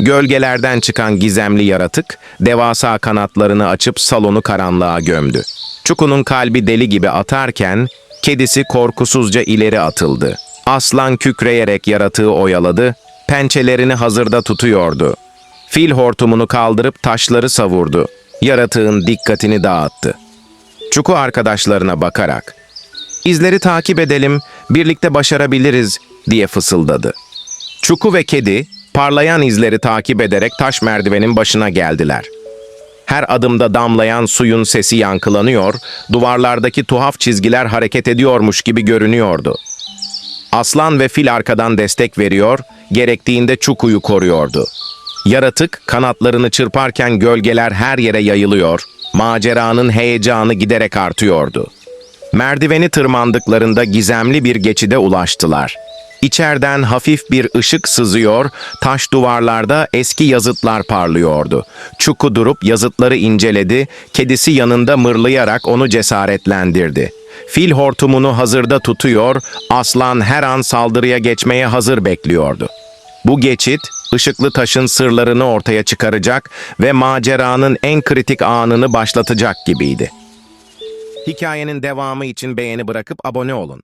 Gölgelerden çıkan gizemli yaratık, devasa kanatlarını açıp salonu karanlığa gömdü. Çuku'nun kalbi deli gibi atarken, kedisi korkusuzca ileri atıldı. Aslan kükreyerek yaratığı oyaladı, pençelerini hazırda tutuyordu. Fil hortumunu kaldırıp taşları savurdu. Yaratığın dikkatini dağıttı. Çuku arkadaşlarına bakarak, "İzleri takip edelim, birlikte başarabiliriz." diye fısıldadı. Çuku ve kedi parlayan izleri takip ederek taş merdivenin başına geldiler. Her adımda damlayan suyun sesi yankılanıyor, duvarlardaki tuhaf çizgiler hareket ediyormuş gibi görünüyordu. Aslan ve fil arkadan destek veriyor, gerektiğinde Çuku'yu koruyordu. Yaratık kanatlarını çırparken gölgeler her yere yayılıyor, maceranın heyecanı giderek artıyordu. Merdiveni tırmandıklarında gizemli bir geçide ulaştılar. İçeriden hafif bir ışık sızıyor, taş duvarlarda eski yazıtlar parlıyordu. Çuku durup yazıtları inceledi, kedisi yanında mırlayarak onu cesaretlendirdi. Fil hortumunu hazırda tutuyor, aslan her an saldırıya geçmeye hazır bekliyordu. Bu geçit, ışıklı taşın sırlarını ortaya çıkaracak ve maceranın en kritik anını başlatacak gibiydi. Hikayenin devamı için beğeni bırakıp abone olun.